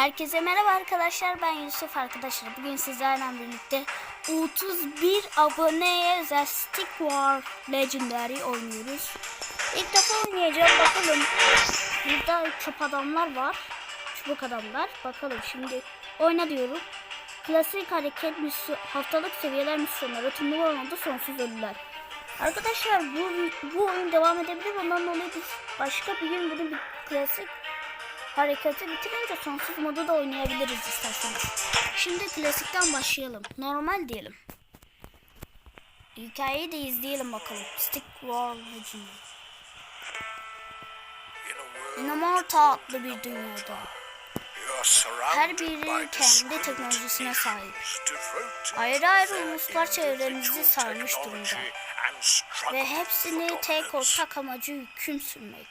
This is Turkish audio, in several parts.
Herkese merhaba arkadaşlar ben Yusuf arkadaşlar bugün sizlerle birlikte 31 aboneye özel Stick War Legendary oynuyoruz. İlk defa oynayacağım bakalım. Burada çöp adamlar var. Çubuk adamlar. Bakalım şimdi oyna diyorum. Klasik hareket misyon, haftalık seviyeler misyonları, turnuva olmadı sonsuz ölüler. Arkadaşlar bu bu oyun devam edebilir ondan dolayı biz başka bir gün bunu bir klasik hareketi bitirince sonsuz modu da oynayabiliriz isterseniz. Şimdi klasikten başlayalım. Normal diyelim. Hikayeyi de izleyelim bakalım. Stick War Legend. Inamorta adlı bir dünyada. Her biri kendi teknolojisine sahip. Ayrı ayrı uluslar çevremizi sarmış durumda. Ve hepsini tek ortak amacı hüküm sürmek.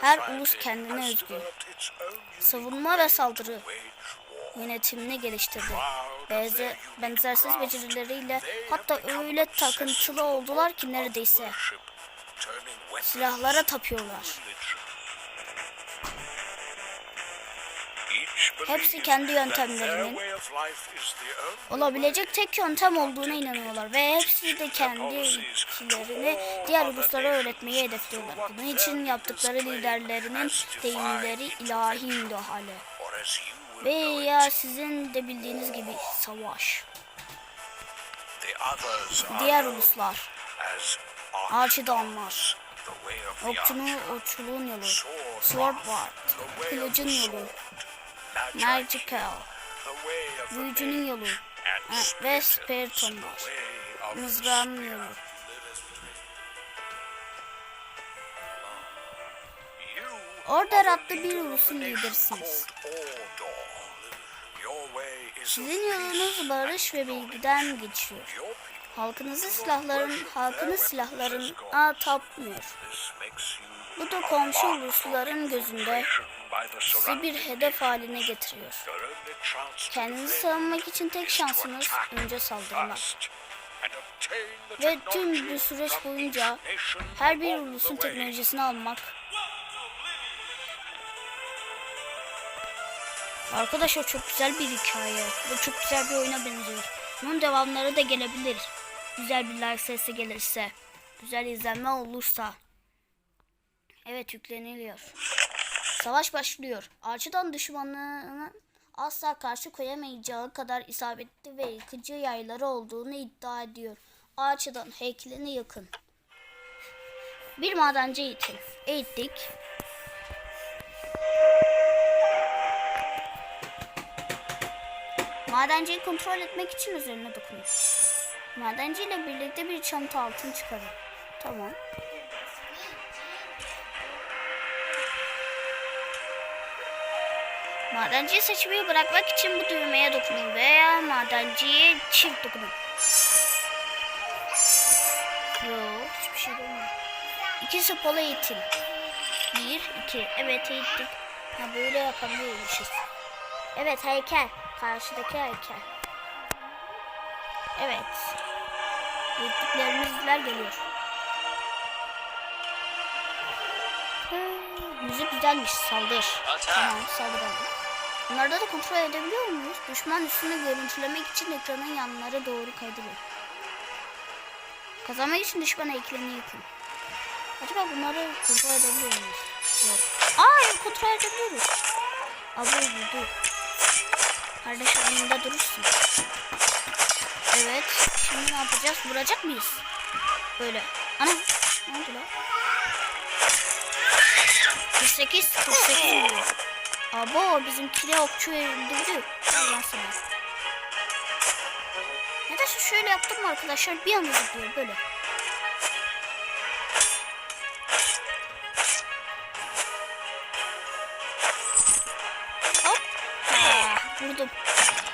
Her ulus kendine özgü. Savunma ve saldırı yönetimini geliştirdi. Benze, benzersiz becerileriyle hatta öyle takıntılı oldular ki neredeyse silahlara tapıyorlar. Hepsi kendi yöntemlerinin olabilecek tek yöntem olduğuna inanıyorlar ve hepsi de kendi ülkelerini diğer uluslara öğretmeyi hedefliyorlar. Bunun için yaptıkları liderlerinin deyimleri ilahi müdahale. Veya sizin de bildiğiniz gibi savaş. Diğer uluslar, Alçıdanlar, okçunun okçuluğun yolu, Swordward, kılıcın yolu, Magical, büyücünün yolu ve Spiritomlar, mızrağın yolu. Order adlı bir ulusun lidersiniz. Sizin yolunuz barış ve bilgiden geçiyor. Halkınızı silahların, halkınız silahların a tapmıyor. Bu da komşu ulusların gözünde sizi bir hedef haline getiriyor. Kendinizi savunmak için tek şansınız önce saldırmak. Ve tüm bu süreç boyunca her bir ulusun teknolojisini almak. Arkadaşlar çok güzel bir hikaye ve çok güzel bir oyuna benziyor. Bunun devamları da gelebilir. Güzel bir like sesi gelirse, güzel izlenme olursa. Evet yükleniliyor. Savaş başlıyor. Arçıdan düşmanlarına asla karşı koyamayacağı kadar isabetli ve yıkıcı yayları olduğunu iddia ediyor. Arçıdan heykelini yakın. Bir madenci eğitim. Eğittik. Madenciyi kontrol etmek için üzerine dokunun. Madenci birlikte bir çanta altın çıkarın. Tamam. Madenciyi seçmeyi bırakmak için bu düğmeye dokunun veya madenciye çift dokunun. Yok hiçbir şey olmuyor. İki sopalı eğitim. Bir, iki. Evet eğittik. Ha böyle yapabiliyormuşuz. Evet heykel. Karşıdaki heykel. Evet. Eğittiklerimizler geliyor. Hmm, müzik güzelmiş. Saldır. Tamam saldıralım. Bunlarda da kontrol edebiliyor muyuz? Düşman üstünü görüntülemek için ekranın yanlara doğru kaydırıyor. Kazanmak için düşman heykelini yıkın. Acaba bunları kontrol edebiliyor muyuz? Yok. Aa kontrol edebiliyoruz. Abi vurdu. Kardeş önünde durursun. Evet. Şimdi ne yapacağız? Vuracak mıyız? Böyle. Ana. Ne oldu lan? 48 48 vuruyor. Abo bizimkine okçu öldürdü. Allah. Nedense şöyle yaptım mı arkadaşlar bir anda zıplıyor böyle. Hop. Vurdum.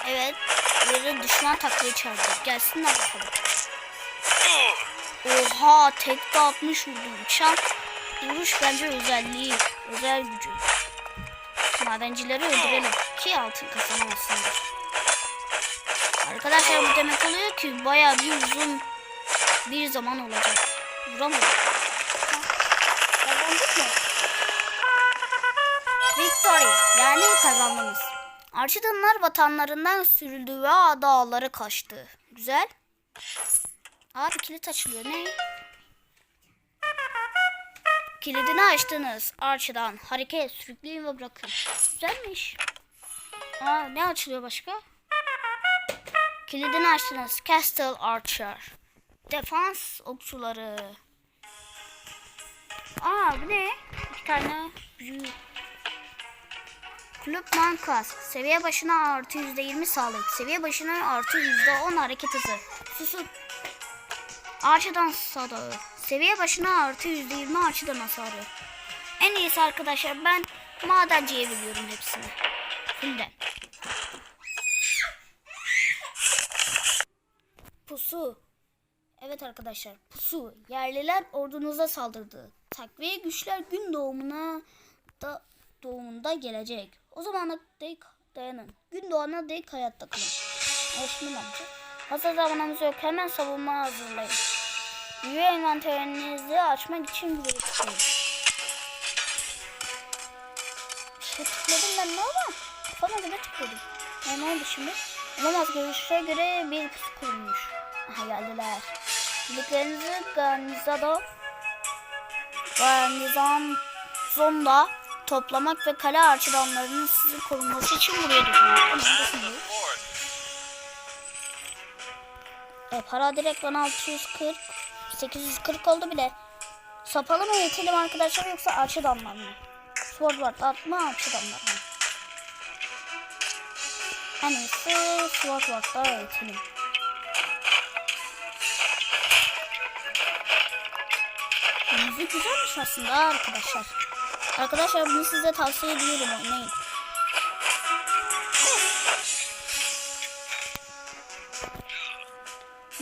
Evet. Yere düşman taklayı çağırdı. Gelsinler bakalım. Oha tek de 60 vurdu. Uçan vuruş bence özelliği. Özel gücü. Madencileri öldürelim ki altın kazanmasınlar. Arkadaşlar bu demek oluyor ki bayağı bir uzun bir zaman olacak. Vuramadım. Kazandık mı? Victory yani kazandınız. Arşidanlar vatanlarından sürüldü ve dağlara kaçtı. Güzel. Aa bir kilit açılıyor. Ne? Kilidini açtınız. Arşidan hareket sürükleyin ve bırakın. Güzelmiş. Aa ne açılıyor başka? Kilidini açtınız. Castle Archer. Defans okçuları. Aa bu ne? Bir tane büyük. Kulüp Mankas. Seviye başına artı yüzde yirmi sağlık. Seviye başına artı yüzde on hareket hızı. Susun. Arçadan sadağı. Seviye başına artı yüzde yirmi arçadan hasarı. En iyisi arkadaşlar ben madenciye biliyorum hepsini. Fullden. Pusu. Evet arkadaşlar pusu. Yerliler ordunuza saldırdı. Takviye güçler gün doğumuna da doğumunda gelecek. O zamana dek dayanın. Gün doğana dek hayatta kalın. O şimdi ne yapacak? Hazır zamanımız yok. Hemen savunma hazırlayın. Büyü envanterinizi açmak için bir tıklayın. Bir şey tıkladım ben ne ama? Kafama göre tıkladım. Ne, ne oldu şimdi? Olamaz görüşe göre bir pusu kurulmuş. Aha geldiler. Birliklerinizi Garnizado Garnizonda toplamak ve kale arçıdanlarının sizi korunması için buraya dönüyor. E, para direkt bana 640 840 oldu bile. Sapalı mı yetelim arkadaşlar yoksa arçıdanlar mı? Swordward atma arçıdanlar mı? En iyisi Swordward'da eğitelim. Müzik güzelmiş aslında arkadaşlar. Arkadaşlar bunu size tavsiye ediyorum oynayın.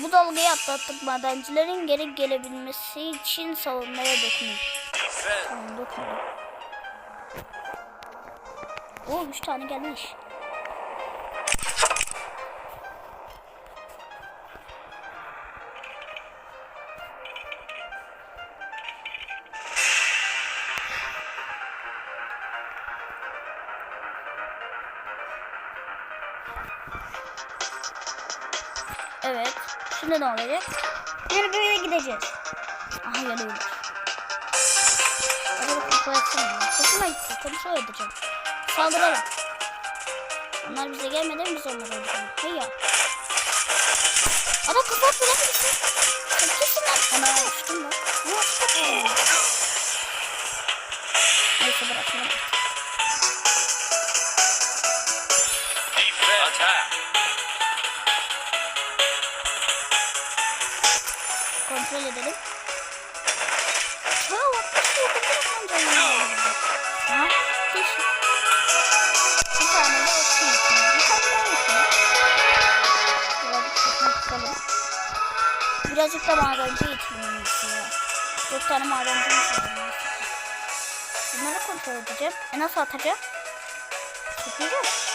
Bu dalgayı atlattık madencilerin geri gelebilmesi için savunmaya dokunun. Tamam dokundum. Oo 3 tane gelmiş. Şimdi ne olacak? Yani böyle gideceğiz. Aha geliyorlar. Hadi bakalım kontrol etsene. Hoşuma gitti. Kontrol edeceğim. Saldıralım. Onlar bize gelmeden biz onları öldürelim. Hey ya. Ama kafa atma lan birisi. Kimsin lan? Ana uçtum lan. Ne uçtum? Neyse. Attack! Birazcık da madenci getirmemiz ya. Dört tane madenci getirmemiz Bunları kontrol edeceğim. E nasıl atacağım? Tıklayacağım.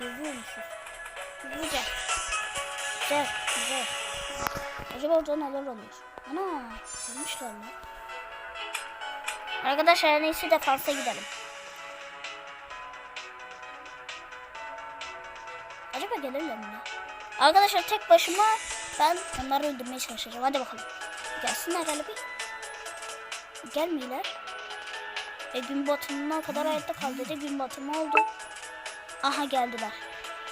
Görüyor musun? Güzel. Güzel. Acaba orada neler oluyor? Ana. Görmüşler mi? Arkadaşlar en iyisi defansa gidelim. Acaba gelirler mi? Arkadaşlar tek başıma ben onları öldürmeye çalışacağım. Hadi bakalım. Gelsinler hele bir. Gelmiyorlar. E gün batımına kadar hayatta kal dedi. Gün batımı oldu. Aha geldiler.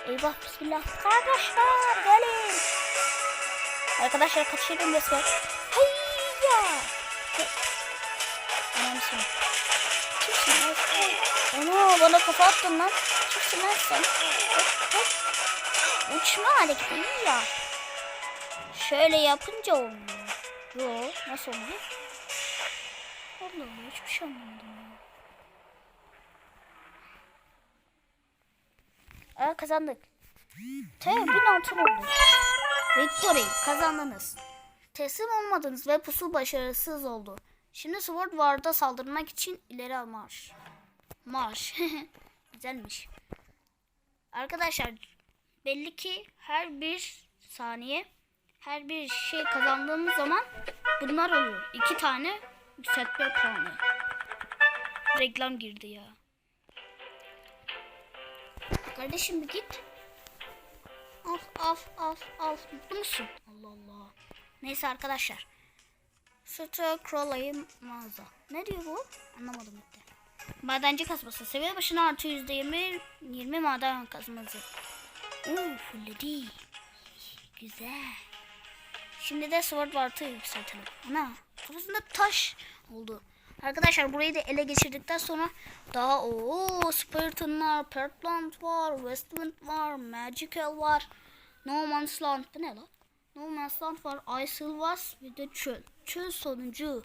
Eyvah bismillah. Kardeşler gelin. Arkadaşlar kaçırdım resmen. Hayya. Anam sen. Kimsin lan? Ana bana kafa attın lan. Kimsin lan. Uçma hareketi iyi ya. Şöyle yapınca olmuyor. Yo nasıl oluyor? Allah Allah hiçbir şey anlamadım ya. Aa kazandık. Te bin altın oldu. Victory kazandınız. Teslim olmadınız ve pusu başarısız oldu. Şimdi Sword Ward'a saldırmak için ileri marş. Marş. Güzelmiş. Arkadaşlar belli ki her bir saniye her bir şey kazandığımız zaman bunlar oluyor. İki tane yükseltme puanı. Reklam girdi ya. Kardeşim bir git. Al al al al. Mutlu musun? Allah Allah. Neyse arkadaşlar. Sütü Crowley'in mağaza. Ne diyor bu? Anlamadım gitti. Madenci kasması. Seviye başına artı yüzde yirmi, yirmi maden kazması. Oo fulledi. Güzel. Şimdi de sword wart'ı yükseltelim. Ana kafasında taş oldu. Arkadaşlar burayı da ele geçirdikten sonra daha o Spartanlar, Pertland var, Westwind var, Magical var, No Man's Land. Ne lan? No Man's Land var, Isil var bir de çöl. Çöl sonuncu.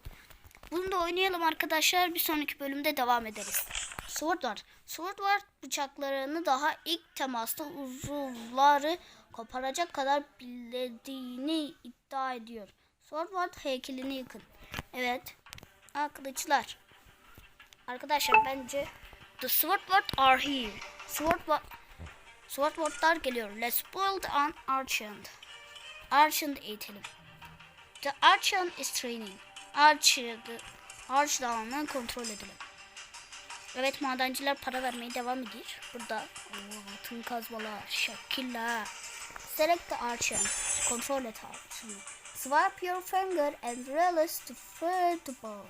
Bunu da oynayalım arkadaşlar. Bir sonraki bölümde devam ederiz. Sword var. Sword var bıçaklarını daha ilk temasta uzuvları koparacak kadar bildiğini iddia ediyor. Sword var heykelini yıkın. Evet. Aa, kılıçlar. Arkadaşlar bence The Sword Ward are here. Sword Ward Sword Ward'lar geliyor. Let's build an Archant. Archant eğitelim. The Archant is training. Archer'ı Arch dağını kontrol edelim. Evet madenciler para vermeye devam ediyor. Burada Oo, altın kazmalar, şekiller. Select the archer. Kontrol et altını. Swipe your finger and release the football.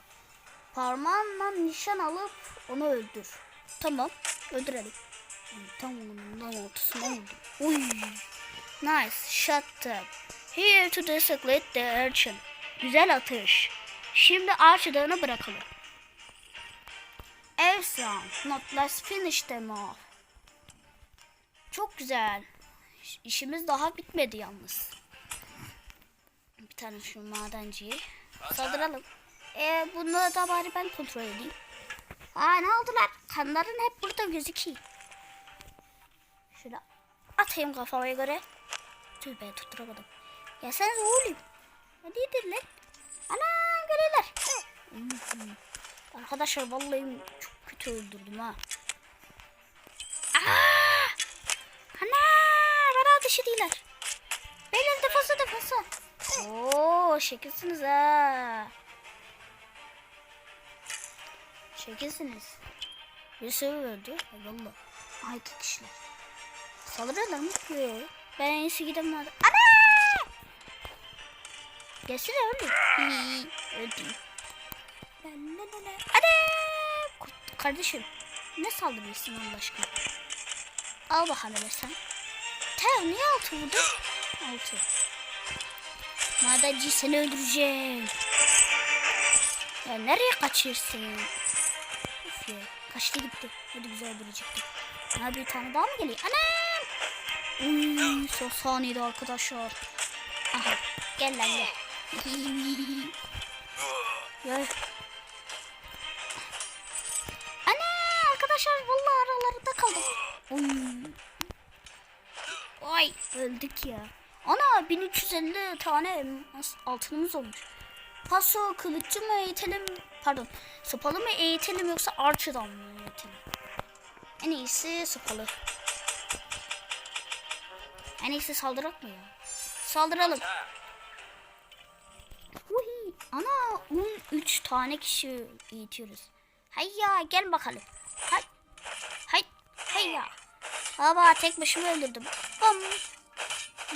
Parmağınla nişan alıp onu öldür. Tamam. Öldürelim. Tam ondan ortasına vurdum. Uy. Nice. Shut up. Here to desiccate the urchin. Güzel atış. Şimdi dağını bırakalım. Excellent. Not let's finish them off. Çok güzel. İş- İşimiz daha bitmedi yalnız. Tane şu madenciyi saldıralım. Ee, bunu da bari ben kontrol edeyim. Aa ne oldular? Kanların hep burada gözüküyor. Şöyle atayım kafama göre. Tüh be tutturamadım. Gelsenize oğlum. Hadi yedir lan. Ana görüyorlar. Arkadaşlar vallahi çok kötü öldürdüm ha. Aa! Ana bana ateş ediyorlar. Beyler defansa defansa. Oo şekilsiniz ha. Şekilsiniz. Bir sürü öldü. Valla. Ay kişiler. Saldırıyorlar mı? Yok. Ben en iyisi gidemem. Ana! Gelsene. Hii, Öldüm. Ana! Kurt- Kardeşim ne saldırıyorsun Allah aşkına? Al bakalım sen. Tev niye altı vurdun? Altı. Madenci seni öldüreceğim. Ya nereye kaçırsın? Of ya. Kaçtı gitti. Hadi güzel öldürecektim. Ha bir tane daha mı geliyor? Anam! Uy, son saniyede arkadaşlar. Aha. Gel lan gel. Gel. Ana arkadaşlar vallahi aralarında kaldım. Oy. Öldük ya. Ana 1350 tane altınımız olmuş. Paso kılıççı mı eğitelim? Pardon. Sopalı mı eğitelim yoksa archer'dan mı eğitelim? En iyisi sopalı. En iyisi saldırak mı ya? Saldıralım. Uhi. Ana 13 tane kişi eğitiyoruz. Hayya gel bakalım. Hay. Hay. Hayya. Baba tek başıma öldürdüm. Bam.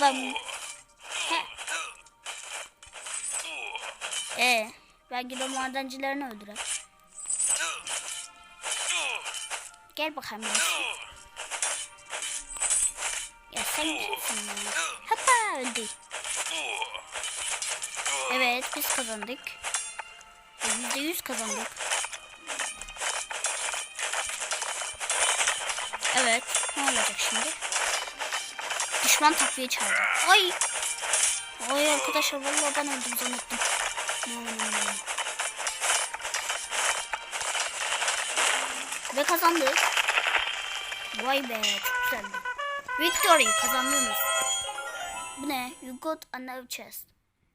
Bam. He. Ee, ben gidiyorum madencilerini öldüreyim. Gel bakalım. Ya sen kimsin ya? Hoppa öldü. Evet biz kazandık. Yüzde yüz kazandık. Evet ne olacak şimdi? Düşman takviye çağırdı. Ay. Ay arkadaşlar vallahi ben öldüm zannettim. Hmm. Ve kazandık. Vay be çok güzeldi. Victory kazandınız. Bu ne? You got a new chest.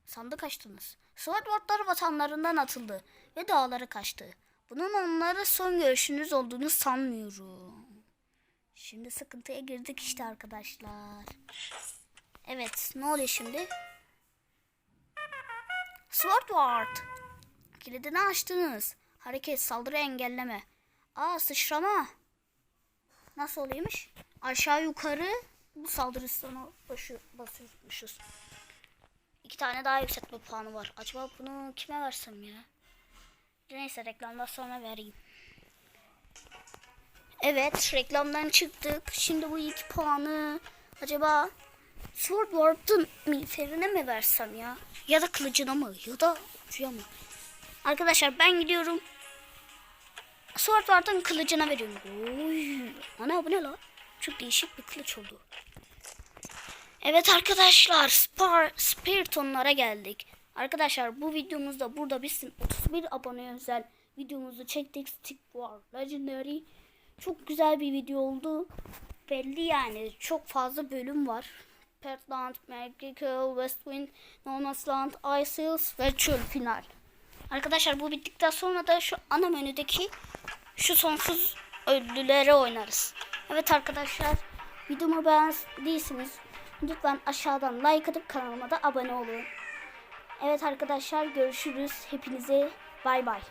Sandık açtınız. Swordwardlar vatanlarından atıldı ve dağlara kaçtı. Bunun onlara son görüşünüz olduğunu sanmıyorum. Şimdi sıkıntıya girdik işte arkadaşlar. Evet ne oluyor şimdi? Sword Ward. Kilidini açtınız. Hareket, saldırı engelleme. Aa sıçrama. Nasıl oluyormuş? Aşağı yukarı bu saldırısına başı basıyormuşuz. İki tane daha yükseltme puanı var. Acaba bunu kime versem ya? Neyse reklamdan sonra vereyim. Evet reklamdan çıktık. Şimdi bu iki puanı acaba Sword Ward'ın miğferine mi versem ya? Ya da kılıcına mı? Ya da ucuya mı? Arkadaşlar ben gidiyorum. Sword Ward'ın kılıcına veriyorum. Oy. Ana bu ne la? Çok değişik bir kılıç oldu. Evet arkadaşlar Spar, Spiritonlara geldik. Arkadaşlar bu videomuzda burada bitsin. 31 abone özel videomuzu çektik. Stick War Legendary. Çok güzel bir video oldu. Belli yani çok fazla bölüm var. Petland, Magical, Westwind, No Man's Ice Hills ve Çöl final. Arkadaşlar bu bittikten sonra da şu ana menüdeki şu sonsuz ödülleri oynarız. Evet arkadaşlar videomu beğendiyseniz lütfen aşağıdan like atıp kanalıma da abone olun. Evet arkadaşlar görüşürüz. Hepinize bay bay.